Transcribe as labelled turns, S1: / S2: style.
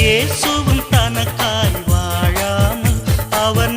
S1: இயேசுவும் தனக்காய் வாழாமல் அவன்